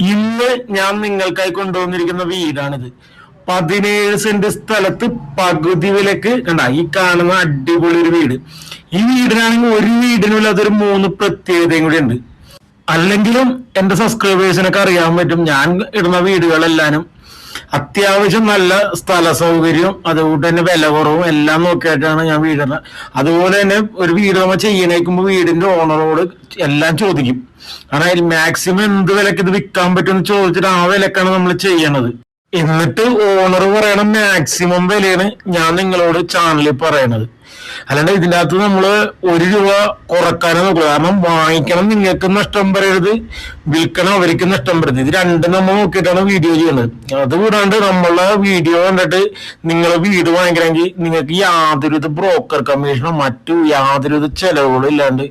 ഇന്ന് ഞാൻ നിങ്ങൾക്കായി കൊണ്ടുവന്നിരിക്കുന്ന വീടാണിത്. പതിനേഴ് സെന്റ് സ്ഥലത്ത് പകുതി വിലക്ക് കണ്ട ഈ കാണുന്ന അടിപൊളി ഒരു വീട്. ഈ വീടിനാണെങ്കിൽ ഒരു വീടിനുള്ള അതൊരു മൂന്ന് പ്രത്യേകതയും കൂടി ഉണ്ട്. അല്ലെങ്കിലും എന്റെ സബ്സ്ക്രൈബേഴ്സിനൊക്കെ അറിയാൻ പറ്റും ഞാൻ ഇടുന്ന വീടുകളെല്ലാനും അത്യാവശ്യം നല്ല സ്ഥല സൗകര്യവും അതുകൊണ്ട് തന്നെ വില കുറവും എല്ലാം നോക്കിയിട്ടാണ് ഞാൻ വീടുന്നത്. അതുപോലെ തന്നെ ഒരു വീട് നമ്മൾ ചെയ്യണേക്കുമ്പോൾ വീടിന്റെ ഓണറോട് എല്ലാം ചോദിക്കും. കാരണം അതിൽ മാക്സിമം എന്ത് വിലക്ക് ഇത് വിൽക്കാൻ പറ്റുമെന്ന് ചോദിച്ചിട്ട് ആ വിലക്കാണ് നമ്മൾ ചെയ്യണത്. എന്നിട്ട് ഓണർ പറയണ മാക്സിമം വിലയാണ് ഞാൻ നിങ്ങളോട് ചാനലിൽ പറയണത്. അല്ലാണ്ട് ഇതിന്റെ അകത്ത് നമ്മൾ ഒരു രൂപ കുറക്കാനേ നോക്കുക കാരണം വാങ്ങിക്കണം നിങ്ങൾക്ക് നഷ്ടം വരരുത് വിൽക്കണം അവർക്ക് നഷ്ടം വരരുത് ഇത് രണ്ടും നമ്മൾ നോക്കിയിട്ടാണ് വീഡിയോ ചെയ്യുന്നത്. അത് കൂടാണ്ട് നമ്മളെ വീഡിയോ കണ്ടിട്ട് നിങ്ങൾ വീട് വാങ്ങിക്കണമെങ്കിൽ നിങ്ങൾക്ക് യാതൊരുവിധ ബ്രോക്കർ കമ്മീഷനോ മറ്റു യാതൊരുവിധ ചെലവുകളും ഇല്ലാണ്ട്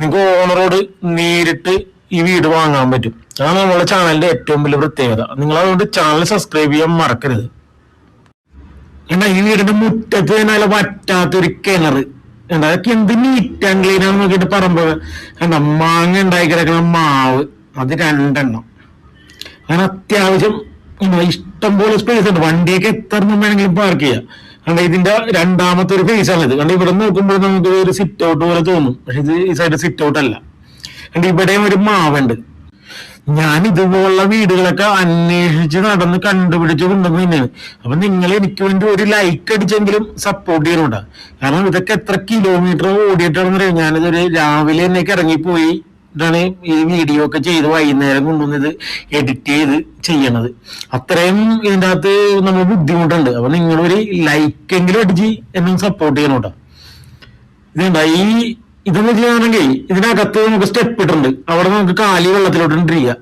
നിങ്ങൾക്ക് ഓണറോട് നേരിട്ട് ഈ വീട് വാങ്ങാൻ പറ്റും. അതാണ് നമ്മളെ ചാനലിന്റെ ഏറ്റവും വലിയ പ്രത്യേകത. നിങ്ങൾ അതുകൊണ്ട് ചാനൽ സബ്സ്ക്രൈബ് ചെയ്യാൻ മറക്കരുത്. എന്നാ ഈ വീടിന്റെ മുറ്റത്ത് തന്നെ നല്ല വറ്റാത്തൊരു കിണറ്. എന്താ അതൊക്കെ എന്ത് നീറ്റ് ആൻഡ് ക്ലീൻ പറമ്പോ നോക്കിയിട്ട് കണ്ട മാങ്ങ ഉണ്ടായി കിടക്കുന്ന മാവ്. അത് രണ്ടെണ്ണം. അങ്ങനെ അത്യാവശ്യം ഇഷ്ടം പോലെ സ്പേസ് ഉണ്ട്. വണ്ടിയൊക്കെ എത്ര വേണമെങ്കിലും പാർക്ക് ചെയ്യാം. കണ്ട ഇതിന്റെ രണ്ടാമത്തെ ഒരു ഫേസ് ആണ് ഇത് കാരണം ഇവിടെ നോക്കുമ്പോൾ നമുക്ക് ഒരു സിറ്റ് ഔട്ട് പോലെ തോന്നും. പക്ഷെ ഇത് ഈ സൈഡ് സിറ്റ് ഔട്ട് അല്ല. കണ്ട ഇവിടെയും ഒരു മാവുണ്ട്. ഞാൻ ഇതുപോലുള്ള വീടുകളൊക്കെ അന്വേഷിച്ച് നടന്ന് കണ്ടുപിടിച്ച് തന്നെയാണ് അപ്പൊ നിങ്ങൾ എനിക്ക് വേണ്ടി ഒരു ലൈക്ക് അടിച്ചെങ്കിലും സപ്പോർട്ട് ചെയ്യണോട്ടാ കാരണം ഇതൊക്കെ എത്ര കിലോമീറ്റർ ഓടിയിട്ടാണെന്ന് അറിയാം ഞാനിതൊരു രാവിലെ എന്നേക്ക് ഇറങ്ങിപ്പോയി ഇതാണ് ഈ വീഡിയോ ഒക്കെ ചെയ്ത് വൈകുന്നേരം കൊണ്ടുവന്നത് എഡിറ്റ് ചെയ്ത് ചെയ്യണത്. അത്രയും ഇതിന്റെ അകത്ത് നമ്മൾ ബുദ്ധിമുട്ടുണ്ട്. അപ്പൊ നിങ്ങളൊരു ലൈക്കെങ്കിലും അടിച്ച് എന്നും സപ്പോർട്ട് ചെയ്യണോട്ടാ ഇതുണ്ട? ഈ ഇതെന്ന് വെച്ചാണെങ്കിൽ ഇതിനകത്ത് നമുക്ക് സ്റ്റെപ്പ് ഇട്ടുണ്ട് അവിടെ നമുക്ക് കാലി വെള്ളത്തിലോട്ട് ചെയ്യാം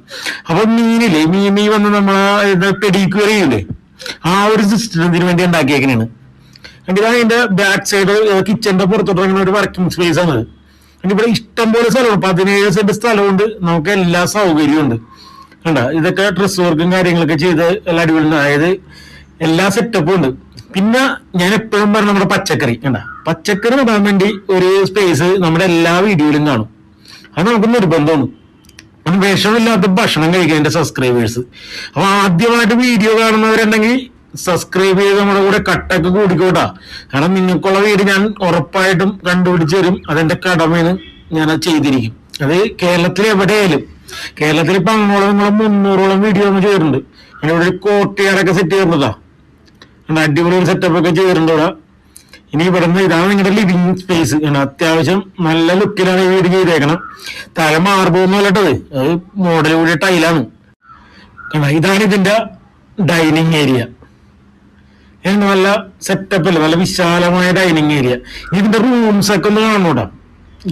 അപ്പൊ മീനില്ലേ മീൻ ഈ വന്ന് നമ്മളെ പെഡിക്യൂർ ചെയ്യൂലേ? ആ ഒരു സിസ്റ്റം ഇതിനു വേണ്ടി ഉണ്ടാക്കിയേക്കണാണ്. എന്നിട്ട് അതിന്റെ ബാക്ക് സൈഡ് കിച്ചന്റെ പുറത്തോട്ട് ഒരു വർക്കിംഗ് സ്പേസ് ആണ്. ഇവിടെ ഇഷ്ടം പോലെ സ്ഥലമുണ്ട്. പതിനേഴ് സെന്റ് സ്ഥലമുണ്ട് നമുക്ക് എല്ലാ സൗകര്യവും ഉണ്ട്. കണ്ട? ഇതൊക്കെ ഡ്രസ് വർക്കും കാര്യങ്ങളൊക്കെ ചെയ്ത് എല്ലാ അടിപൊളി അതായത് എല്ലാ സെറ്റപ്പും ഉണ്ട്. പിന്നെ ഞാൻ എപ്പോഴും പറഞ്ഞ നമ്മുടെ പച്ചക്കറി കണ്ട? പച്ചക്കറി നടാൻ വേണ്ടി ഒരു സ്പേസ് നമ്മുടെ എല്ലാ വീഡിയോയിലും കാണും. അത് നമുക്ക് നിർബന്ധമാണ്. അപ്പം വിഷമില്ലാത്ത ഭക്ഷണം കഴിക്കാൻ എന്റെ സബ്സ്ക്രൈബേഴ്സ് അപ്പൊ ആദ്യമായിട്ട് വീഡിയോ കാണുന്നവരുണ്ടെങ്കിൽ സബ്സ്ക്രൈബ് ചെയ്ത് നമ്മുടെ കൂടെ കട്ടൊക്കെ കൂടിക്കോട്ടാ. കാരണം നിങ്ങൾക്കുള്ള വീട് ഞാൻ ഉറപ്പായിട്ടും കണ്ടുപിടിച്ച് തരും. അതെന്റെ കടമയാണ് ഞാൻ അത് ചെയ്തിരിക്കും. അത് കേരളത്തിൽ എവിടെയായാലും. കേരളത്തിൽ ഇപ്പൊ അങ്ങോളം നിങ്ങളും മുന്നൂറോളം വീഡിയോ നമ്മൾ ചെയ്തിട്ടുണ്ട് ഇവിടെ ഒരു കോട്ടയാടൊക്കെ സെറ്റ് അങ്ങനെ അടിപൊളി ഒരു സെറ്റപ്പ് ഒക്കെ ചെയ്തിട്ടുണ്ട് ഇനി ഇവിടുന്ന് ഇതാണ് നിങ്ങളുടെ ലിവിങ് സ്പേസ് അത്യാവശ്യം നല്ല ലുക്കിലാണ് ഈ വീട് ചെയ്തേക്കണം തല മാർബൊന്നും അല്ലട്ടത് അത് മോഡൽ കൂടി ടൈലാണ് കണ്ട ഇതാണ് ഇതിന്റെ ഡൈനിങ് ഏരിയ നല്ല സെറ്റപ്പ് അല്ല? നല്ല വിശാലമായ ഡൈനിങ് ഏരിയ ഇതിന്റെ റൂംസ് ഒക്കെ ഒന്ന് കാണണോടാ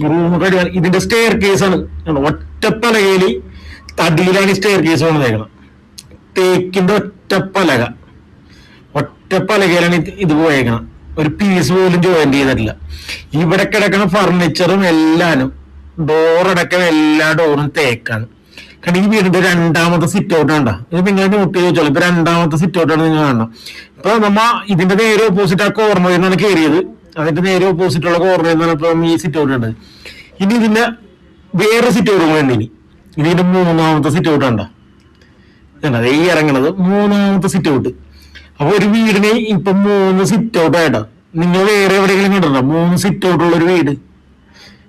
റൂമൊക്കെ അടിപൊളി. ഇതിന്റെ സ്റ്റെയർ കേസ് ആണ്. കണ്ടോ? ഒറ്റപ്പലകയിൽ തടിയിലാണ് സ്റ്റെയർ കേസ് വന്നേക്കണം തേക്കിന്റെ ഒറ്റപ്പലക ഒറ്റപ്പലകയിലാണ് അലകയിലാണ് ഇത് പോയേക്കണം. ഒരു പീസ് പോലും ജോയിൻ ചെയ്തിട്ടില്ല. ഇവിടെ കിടക്കുന്ന ഫർണിച്ചറും എല്ലാനും ഡോറടക്കം എല്ലാ ഡോറും തേക്കാണ്. കാരണം ഈ വീടിന്റെ രണ്ടാമത്തെ സിറ്റ് ഔട്ട് കണ്ട? ഇത് നിങ്ങൾ നോട്ട് ചെയ്ത് വെച്ചോളൂ. ഇപ്പൊ രണ്ടാമത്തെ സിറ്റ് ഔട്ടാണ് നിങ്ങൾ കാണണം. ഇപ്പൊ നമ്മ ഇതിന്റെ നേരെ ഓപ്പോസിറ്റ് ആ കോർണറിൽ നിന്നാണ് കയറിയത്. അതിന്റെ നേരെ ഓപ്പോസിറ്റ് ഉള്ള കോർണറിൽ നിന്നാണ് ഇപ്പൊ ഈ സിറ്റ് ഔട്ട് ഉണ്ട് ഇനി ഇതിന്റെ വേറെ സിറ്റ് ഔട്ട് വേണ്ടി ഇനി. ഇതിന്റെ മൂന്നാമത്തെ സിറ്റ് ഔട്ട് കണ്ട? ഈ ഇറങ്ങണത് മൂന്നാമത്തെ സിറ്റ് ഔട്ട് അപ്പൊ ഒരു വീടിന് ഇപ്പൊ മൂന്ന് സിറ്റ് ഔട്ട് ആയിട്ടാ നിങ്ങൾ വേറെ എവിടെയെങ്കിലും കണ്ടോ മൂന്ന് സിറ്റ് ഔട്ട് ഉള്ള ഒരു വീട്.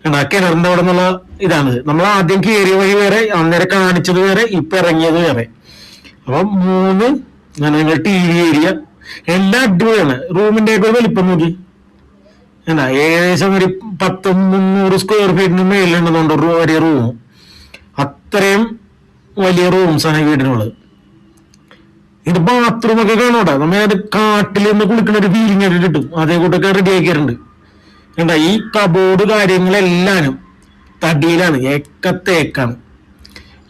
ആ കിണറിന്റെ അവിടെ നിന്നുള്ള ഇതാണ്. നമ്മൾ ആദ്യം കയറിയ വഴി വേറെ അന്നേരം കാണിച്ചത് വേറെ ഇപ്പൊ ഇറങ്ങിയത് വേറെ. അപ്പൊ മൂന്ന് നിങ്ങൾ ടി വി ഏരിയ എല്ലാം അടിപൊളിയാണ്. റൂമിന്റെ ഒക്കെ വലിപ്പം നോക്കി. എന്നാ ഏകദേശം ഒരു പത്ത് മുന്നൂറ് സ്ക്വയർ ഫീറ്റിന് മേലുണ്ടെന്നുണ്ട് വലിയ റൂം അത്രയും വലിയ റൂംസ് ആണ് ഈ വീടിനുള്ളത്. ഇത് ബാത്റൂം ഒക്കെ കാണോട്ടെ നമ്മ കാട്ടിൽ നിന്ന് കുളിക്കുന്ന ഒരു ഫീലിംഗ് ആയിട്ട് കിട്ടും. അതേ കൂട്ടൊക്കെ റെഡി ആക്കിയിട്ടുണ്ട്. കണ്ട ഈ കബോർഡ് കാര്യങ്ങളെല്ലാനും തടിയിലാണ് ഏക്കത്തേക്കാണ്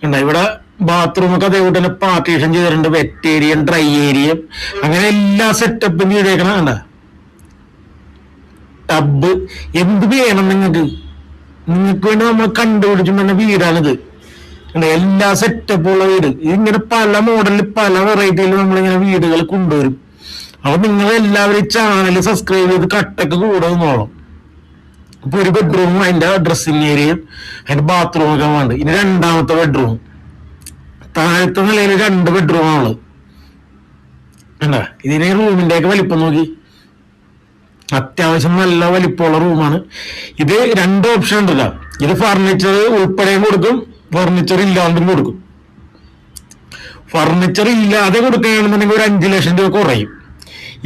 കണ്ട ഇവിടെ ബാത്റൂം ഒക്കെ അതേപോലെ തന്നെ പാർട്ടീഷൻ ചെയ്തിട്ടുണ്ട്. വെറ്റ് ഏരിയ ഡ്രൈ ഏരിയ അങ്ങനെ എല്ലാ സെറ്റപ്പും ചെയ്തേക്കണം കണ്ട. ടബ് എന്ത് വേണം നിങ്ങൾക്ക്? നിങ്ങൾക്ക് വേണ്ടി നമ്മൾ കണ്ടുപിടിച്ചിട്ടുള്ള വീടാണിത്? എല്ലാ സെറ്റപ്പ് ഉള്ള വീട്. ഇങ്ങനെ പല മോഡലിൽ പല വെറൈറ്റിയിൽ നമ്മളിങ്ങനെ വീടുകൾ കൊണ്ടുവരും. അപ്പൊ നിങ്ങൾ എല്ലാവരും ചാനൽ സബ്സ്ക്രൈബ് ചെയ്ത് കട്ടൊക്കെ കൂടെ നിന്നോളാം. അപ്പൊ ഒരു ബെഡ്റൂമും അതിന്റെ ഡ്രസ്സിങ് ഏരിയയും അതിന്റെ ബാത്റൂം ഒക്കെ വേണ്ട. ഇനി രണ്ടാമത്തെ ബെഡ്റൂം താഴത്തെ നിലയിൽ രണ്ട് ബെഡ്റൂം ആണുള്ളത് കണ്ട? ഇതിനെ റൂമിന്റെ ഒക്കെ വലിപ്പം നോക്കി. അത്യാവശ്യം നല്ല വലിപ്പമുള്ള റൂമാണ് ഇത് രണ്ട് ഓപ്ഷൻ ഉണ്ടല്ലോ. ഇത് ഫർണിച്ചർ ഉൾപ്പെടെയും കൊടുക്കും. ഫർണിച്ചർ ഇല്ലാണ്ടും കൊടുക്കും. ഫർണിച്ചർ ഇല്ലാതെ കൊടുക്കുകയാണെന്നുണ്ടെങ്കിൽ ഒരു അഞ്ചു ലക്ഷം രൂപ കുറയും.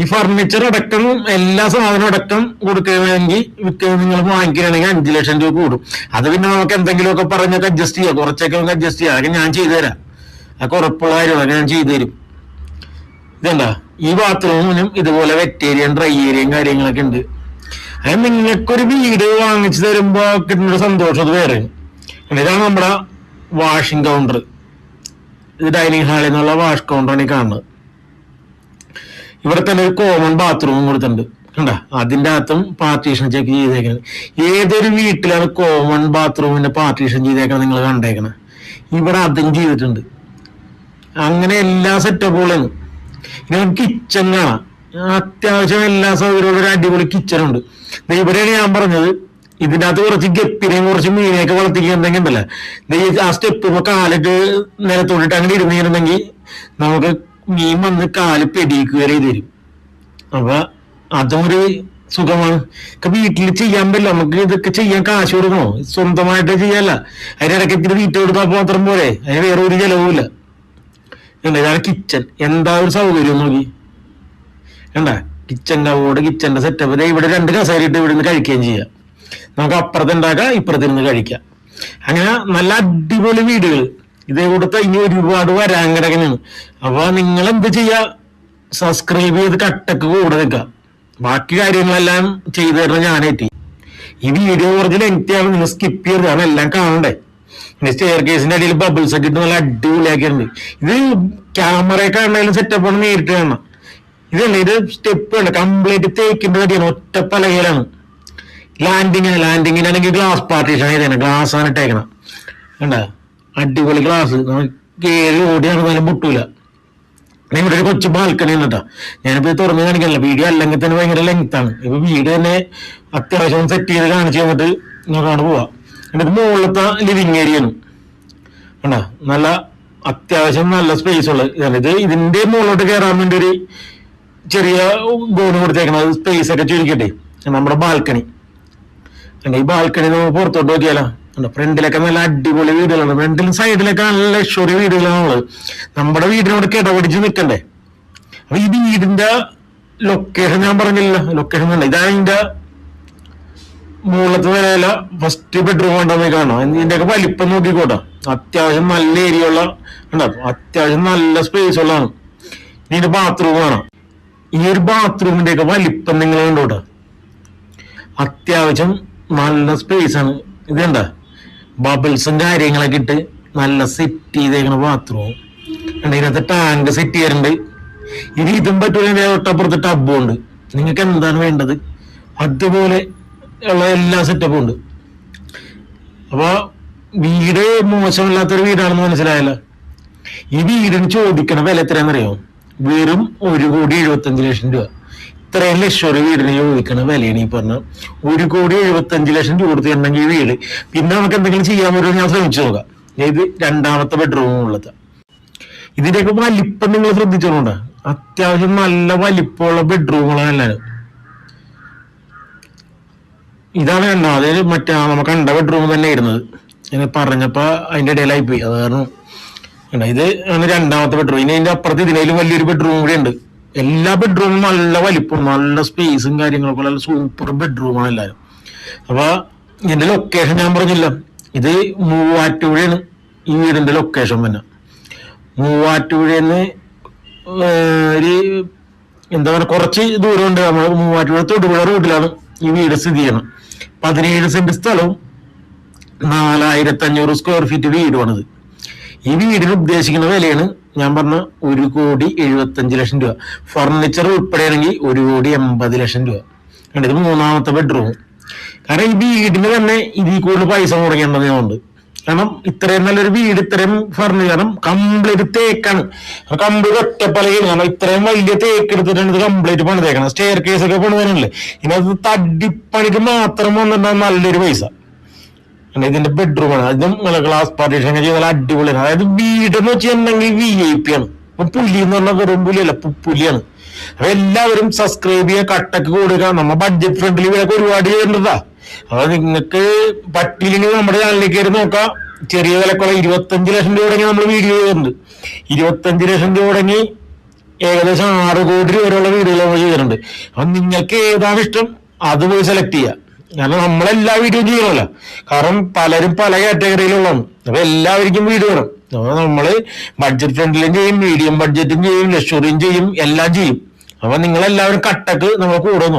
ഈ ഫർണിച്ചർ അടക്കം എല്ലാ സാധനവും അടക്കം കൊടുക്കുകയാണെങ്കിൽ വിൽക്കുക നിങ്ങൾ വാങ്ങിക്കുകയാണെങ്കിൽ അഞ്ചു ലക്ഷം രൂപ കൂടും. അത് പിന്നെ നമുക്ക് എന്തെങ്കിലുമൊക്കെ പറഞ്ഞൊക്കെ അഡ്ജസ്റ്റ് ചെയ്യാം. കുറച്ചൊക്കെ നമുക്ക് അഡ്ജസ്റ്റ് ചെയ്യാം. അതൊക്കെ ഞാൻ ചെയ്തു തരാം. അതൊക്കെ ഉറപ്പുള്ള കാര്യമാണ് ഞാൻ ചെയ്തുതരും തരും. ഇതല്ല ഈ ബാത്റൂമിനും ഇതുപോലെ വെറ്റേരിയൻ ഡ്രൈ ഏരിയയും കാര്യങ്ങളൊക്കെ ഉണ്ട്. അത് നിങ്ങൾക്കൊരു വീട് വാങ്ങിച്ചു തരുമ്പോ കിട്ടുന്ന സന്തോഷം അത് വേറെ. ഇതാണ് നമ്മുടെ വാഷിംഗ് കൗണ്ടർ ഇത് ഡൈനിങ് ഹാളിൽ നിന്നുള്ള വാഷ് കൗണ്ടറാണ് ഈ കാണുന്നത്. ഇവിടെ തന്നെ ഒരു കോമൺ ബാത്റൂമും കൊടുത്തിട്ടുണ്ട്. കണ്ട? അതിന്റെ അകത്തും പാർട്ടീഷൻ ചെക്ക് ചെയ്തേക്കുന്നത് ഏതൊരു വീട്ടിലാണ് കോമൺ ബാത്റൂമിന്റെ പാർട്ടീഷൻ ചെയ്തേക്കണം നിങ്ങൾ കണ്ടേക്കണം? ഇവിടെ അതും ചെയ്തിട്ടുണ്ട്. അങ്ങനെ എല്ലാ സെറ്റപ്പുകളും ഇനി കിച്ചൺ കാണാം. അത്യാവശ്യം എല്ലാ സൗകര്യമുള്ള ഒരു അടിപൊളി കിച്ചൺ ഉണ്ട്. ഇവിടെയാണ് ഞാൻ പറഞ്ഞത് ഇതിന്റെ അകത്ത് കുറച്ച് ഗപ്പിനെയും കുറച്ച് മീനെയൊക്കെ വളർത്തിക്കുന്നുണ്ടെങ്കിൽ ഉണ്ടല്ലോ. ഈ ആ സ്റ്റെപ്പ് കാലിട്ട് നിലത്തോട്ടിട്ട് അങ്ങനെ ഇരുന്നിരുന്നെങ്കിൽ നമുക്ക് മീൻ വന്ന് കാൽ പെടിക്ക് വരെ തരും അപ്പൊ അതും ഒരു സുഖമാണ് വീട്ടിൽ ചെയ്യാൻ പറ്റില്ല. നമുക്ക് ഇതൊക്കെ ചെയ്യാൻ കാശ് കൊടുക്കണോ? സ്വന്തമായിട്ട് ചെയ്യല്ല അതിനിടയ്ക്ക് ഇത്തിരി വീട്ടിൽ കൊടുത്താൽ മാത്രം പോരെ. അതിന് വേറെ ഒരു ചെലവുമില്ല ഇതാണ് കിച്ചൺ എന്താ ഒരു സൗകര്യം നോക്കി. കണ്ട? കിച്ചന്റെ അവിടെ കിച്ചന്റെ സെറ്റപ്പ് ഇവിടെ രണ്ട് കസേരയിട്ട് ഇവിടെ നിന്ന് കഴിക്കുകയും ചെയ്യാം. നമുക്ക് അപ്പുറത്ത് ഉണ്ടാക്കാം ഇപ്പുറത്ത് ഇരുന്ന് കഴിക്കാം. അങ്ങനെ നല്ല അടിപൊളി വീടുകൾ. ഇതേ കൊടുത്ത ഇനി ഒരുപാട് വരാൻ കിടക്കുന്നതാണ് അപ്പൊ നിങ്ങൾ എന്ത് ചെയ്യാ? സബ്സ്ക്രൈബ് ചെയ്ത് കട്ടക്ക് കൂടെ നിൽക്കുക. ബാക്കി കാര്യങ്ങളെല്ലാം ചെയ്തു തരണം ഞാനേറ്റി ഈ വീഡിയോ കുറച്ച് ലെങ്തി ആണ് നിങ്ങൾ സ്കിപ്പ് ചെയ്ത് കാരണം എല്ലാം കാണണ്ടേ പിന്നെ സ്റ്റെയർ കേസിന്റെ അടിയിൽ ബബിൾസ് ഒക്കെ ഇട്ട് നല്ല അടിപൊളിയാക്കിയിട്ടുണ്ട്. ഇത് ക്യാമറയൊക്കെ ആണെങ്കിലും സെറ്റപ്പ് ആണ് നേരിട്ട് കാണണം. ഇതല്ല ഇത് സ്റ്റെപ്പ് ഉണ്ട് കംപ്ലീറ്റ് തേക്കിന്റെ കടിയാണ് ഒറ്റ പലകയിലാണ്. ലാൻഡിങ്ങിന് ലാൻഡിങ്ങിനാണെങ്കിൽ ഗ്ലാസ് പാർട്ടീഷൻ ചെയ്തേനെ ഗ്ലാസ് ആണ് ഇട്ടേക്കണം. കണ്ട? അടിപൊളി ഗ്ലാസ് നമുക്ക് കയറി ഓടി നടന്നാലും മുട്ടൂല. ഇവിടെ ഒരു കൊച്ചു ബാൽക്കണി കേട്ടോ ഞാനിപ്പോ തുറന്നു തുറന്ന് കാണിക്കാനില്ല വീഡിയോ അല്ലെങ്കിൽ തന്നെ ഭയങ്കര ലെങ്ത് ആണ്. ഇപ്പൊ വീട് തന്നെ അത്യാവശ്യം സെറ്റ് ചെയ്ത് കാണിച്ചു തന്നിട്ട് നോക്കാണ് പോവാ. എന്നിട്ട് മുകളിലത്തെ ലിവിങ് ഏരിയ ആണ്. കണ്ടോ? നല്ല അത്യാവശ്യം നല്ല സ്പേസ് ഉള്ള ഇത് ഇതിന്റെ മുകളിലോട്ട് കയറാൻ വേണ്ടി ഒരു ചെറിയ ഗോണ് കൊടുത്തേക്കണം. സ്പേസ് ഒക്കെ ചുരുക്കട്ടെ നമ്മുടെ ബാൽക്കണി ഈ ബാൽക്കണി നമ്മൾ പുറത്തോട്ട് നോക്കിയാലോ? കണ്ടോ? ഫ്രണ്ടിലൊക്കെ നല്ല അടിപൊളി വീടുകളാണ്. ഫ്രണ്ടിലും സൈഡിലൊക്കെ നല്ല ലക്ഷറി നമ്മൾ നമ്മുടെ വീടിനോട് കിടപിടിച്ച് നിൽക്കണ്ടേ? അപ്പൊ ഈ വീടിന്റെ ലൊക്കേഷൻ ഞാൻ പറഞ്ഞില്ല ലൊക്കേഷൻ അല്ല. ഇതാണ് ഇതിന്റെ മുകളിലത്തെ നിലയില ഫസ്റ്റ് ബെഡ്റൂം ഉണ്ടെന്ന് കാണാം. ഇതിന്റെയൊക്കെ വലിപ്പം നോക്കിക്കോട്ടെ. അത്യാവശ്യം നല്ല ഏരിയ ഉള്ള ഉണ്ടോ അത്യാവശ്യം നല്ല സ്പേസ് ഉള്ളതാണ്. ഇതിന്റെ ബാത്റൂം കാണാം. ഈ ഒരു ബാത്റൂമിന്റെ ഒക്കെ വലിപ്പം നിങ്ങൾ കണ്ടോട്ടെ. അത്യാവശ്യം നല്ല സ്പേസ് ആണ്. കണ്ട? ബബിൾസും കാര്യങ്ങളൊക്കെ ഇട്ട് നല്ല സെറ്റ് ചെയ്തേക്കണ ബാത്റൂം ഇതിനകത്ത് ടാങ്ക് സെറ്റ് ചെയ്യാറുണ്ട് ഇനി ഇതും പറ്റൂല ഒട്ടപ്പുറത്ത് ടബും ഉണ്ട്. നിങ്ങൾക്ക് എന്താണ് വേണ്ടത്? അതുപോലെ ഉള്ള എല്ലാ സെറ്റപ്പും ഉണ്ട്. അപ്പൊ വീട് മോശമില്ലാത്തൊരു വീടാണെന്ന് മനസ്സിലായല്ലോ? ഈ വീടിന് ചോദിക്കണ വില എത്രയാണെന്നറിയോ? വെറും ഒരു കോടി എഴുപത്തഞ്ച് ലക്ഷം രൂപ. ഇത്രയും ലക്ഷം ഒരു വീടിന് ചോദിക്കണ വിലയാണ് ഈ പറഞ്ഞ ഒരു കോടി എഴുപത്തഞ്ച് ലക്ഷം രൂപ കൊടുത്തിട്ടുണ്ടെങ്കിൽ ഈ വീട്. പിന്നെ നമുക്ക് എന്തെങ്കിലും ചെയ്യാൻ പറ്റുമോ ഞാൻ ശ്രമിച്ചു നോക്കാം. ഇത് രണ്ടാമത്തെ ബെഡ്റൂം ഉള്ളത്. ഇതിന്റെയൊക്കെ വലിപ്പം നിങ്ങൾ ശ്രദ്ധിച്ചോണ്ട അത്യാവശ്യം നല്ല വലിപ്പമുള്ള ബെഡ്റൂമുകളാണ് എല്ലാവരും. ഇതാണ് കണ്ടോ? അതായത് മറ്റേ നമുക്ക് കണ്ട ബെഡ്റൂം തന്നെ ഇരുന്നത് ഞാൻ പറഞ്ഞപ്പോ അതിന്റെ ഇടയിലായി പോയി അത് കാരണം ഇത് രണ്ടാമത്തെ ബെഡ്റൂം ഇനി അതിന്റെ അപ്പുറത്ത് ഇതിനേലും വലിയൊരു ബെഡ്റൂം കൂടെ ഉണ്ട്. എല്ലാ ബെഡ്റൂമും നല്ല വലിപ്പം നല്ല സ്പേസും കാര്യങ്ങളൊക്കെ നല്ല സൂപ്പർ ബെഡ്റൂമാണ് എല്ലാവരും അപ്പൊ ഇതിന്റെ ലൊക്കേഷൻ ഞാൻ പറഞ്ഞില്ല. ഇത് മൂവാറ്റുപുഴയാണ്. ഈ വീടിന്റെ ലൊക്കേഷൻ തന്നെ. മൂവാറ്റുപുഴന്ന് ഒരു എന്താ പറയുക കുറച്ച് ദൂരമുണ്ട്. നമ്മൾ മൂവാറ്റുപുഴ തൊടുപുഴ റൂട്ടിലാണ് ഈ വീട് സ്ഥിതി ചെയ്യണം പതിനേഴ് സെന്റ് സ്ഥലവും നാലായിരത്തി അഞ്ഞൂറ് സ്ക്വയർ ഫീറ്റ് വീടുമാണിത് ഈ വീടിന് ഉദ്ദേശിക്കുന്ന വിലയാണ് ഞാൻ പറഞ്ഞ ഒരു കോടി എഴുപത്തഞ്ച് ലക്ഷം രൂപ. ഫർണിച്ചർ ഉൾപ്പെടെയാണെങ്കിൽ ഒരു കോടി എൺപത് ലക്ഷം രൂപ. കണ്ടത് മൂന്നാമത്തെ ബെഡ്റൂം കാരണം ഈ വീടിന് തന്നെ ഇതിൽ കൂടുതൽ പൈസ മുടക്കേണ്ടതുകൊണ്ട് കാരണം ഇത്രയും നല്ലൊരു വീട് ഇത്രയും ഫർണിച്ചർ കാരണം കംപ്ലീറ്റ് തേക്കാണ്. കംപ്ലീറ്റ് ഒറ്റപ്പലകയാണ്. കാരണം ഇത്രയും വലിയ തേക്ക് എടുത്തിട്ടാണ് ഇത് കംപ്ലീറ്റ് പണിതേക്കണം സ്റ്റെയർ കേസ് ഒക്കെ പണിതേനല്ലേ അത് തടിപ്പണിക്ക് മാത്രം വന്നിട്ടുണ്ടാകും നല്ലൊരു പൈസ. കാരണം ഇതിന്റെ ബെഡ്റൂം ബെഡ്റൂമാണ് അതും ഗ്ലാസ് പാർട്ടീഷൻ ചെയ്താൽ അടിപൊളിയാണ്. അതായത് വീട് എന്ന് വെച്ചിട്ടുണ്ടെങ്കിൽ വി ഐ പി ആണ്. പുലി എന്ന് പറഞ്ഞാൽ വെറും പുലിയല്ല പുലിയാണ്. അപ്പൊ എല്ലാവരും സബ്സ്ക്രൈബ് ചെയ്യുക കട്ടക്ക് കൊടുക്കുക. നമ്മ ബഡ്ജറ്റ് ഫ്രണ്ട്ലി വീടൊക്കെ ഒരുപാട് ചെയ്യേണ്ടതാ അപ്പൊ നിങ്ങൾക്ക് പറ്റിയില്ലെങ്കിൽ നമ്മുടെ ചാനലിലേക്ക് കയറി നോക്കാം. ചെറിയ വിലക്കുള്ള ഇരുപത്തഞ്ച് ലക്ഷം രൂപ തുടങ്ങി നമ്മൾ വീഡിയോ ചെയ്യുന്നുണ്ട്. ഇരുപത്തഞ്ച് ലക്ഷം രൂപ തുടങ്ങി ഏകദേശം ആറ് കോടി രൂപ വരെയുള്ള വീഡിയോകൾ നമ്മൾ ചെയ്തിട്ടുണ്ട്. അപ്പൊ നിങ്ങൾക്ക് ഏതാണ് ഇഷ്ടം അത് പോയി സെലക്ട് ചെയ്യുക. കാരണം നമ്മളെല്ലാ വീഡിയോ ചെയ്യണമല്ലോ കാരണം പലരും പല കാറ്റഗറിയിലുള്ളതാണ്. അപ്പൊ എല്ലാവർക്കും വീഡിയോ വേണം. അപ്പൊ നമ്മൾ ബഡ്ജറ്റ് ഫ്രണ്ടിലും ചെയ്യും മീഡിയം ബഡ്ജറ്റും ചെയ്യും ലക്ഷറിയും ചെയ്യും എല്ലാം ചെയ്യും. അപ്പൊ നിങ്ങളെല്ലാവരും കട്ടക്ക് നമ്മൾ കൂടുന്നു